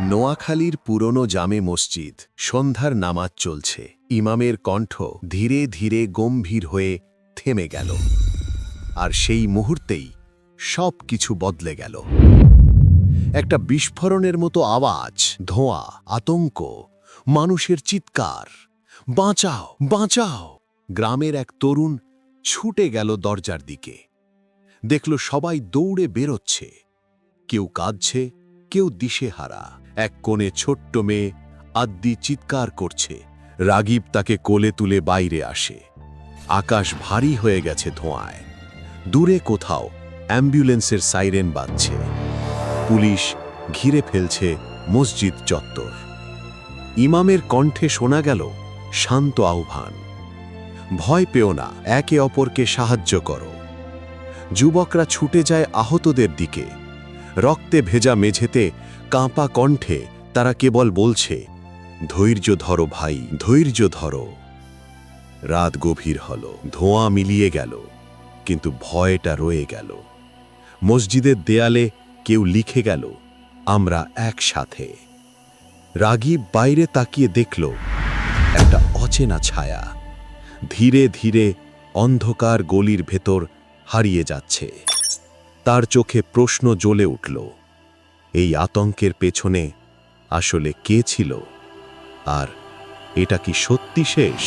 নোয়াখালীর পুরনো জামে মসজিদ, সন্ধ্যার নামাজ চলছে। ইমামের কণ্ঠ ধীরে ধীরে গম্ভীর হয়ে থেমে গেল। আর সেই মুহূর্তেই সব কিছু বদলে গেল। একটা বিস্ফোরণের মতো আওয়াজ, ধোঁয়া, আতঙ্ক, মানুষের চিৎকার, বাঁচাও বাঁচাও। গ্রামের এক তরুণ ছুটে গেল দরজার দিকে। দেখল সবাই দৌড়ে বেরোচ্ছে। কেউ কাঁদছে, কেউ দিশেহারা। এক কোণে ছোট্ট মেয়ে আদ্যি চিৎকার করছে। রাগীব তাকে কোলে তুলে বাইরে আসে। আকাশ ভারী হয়ে গেছে ধোঁয়ায়। দূরে কোথাও অ্যাম্বুলেন্সের সাইরেন বাজছে। পুলিশ ঘিরে ফেলছে মসজিদ চত্বর। ইমামের কণ্ঠে শোনা গেল শান্ত আহ্বান। ভয় পেও না, একে অপরকে সাহায্য করো। যুবকরা ছুটে যায় আহতদের দিকে। রক্তে ভেজা মেঝেতে কাঁপা কণ্ঠে তারা কেবল বলছে, ধৈর্য ধরো ভাই, ধৈর্য ধরো। রাত গভীর হল, ধোঁয়া মিলিয়ে গেল, কিন্তু ভয়টা রয়ে গেল। মসজিদের দেয়ালে কেউ লিখে গেল, আমরা একসাথে। রাগীব বাইরে তাকিয়ে দেখল, একটা অচেনা ছায়া। ধীরে ধীরে অন্ধকার গলির ভেতর হারিয়ে যাচ্ছে। তার চোখে প্রশ্ন জ্বলে উঠল এই আতঙ্কের পেছনে আসলে কে ছিল? আর এটা কি সত্যি শেষ?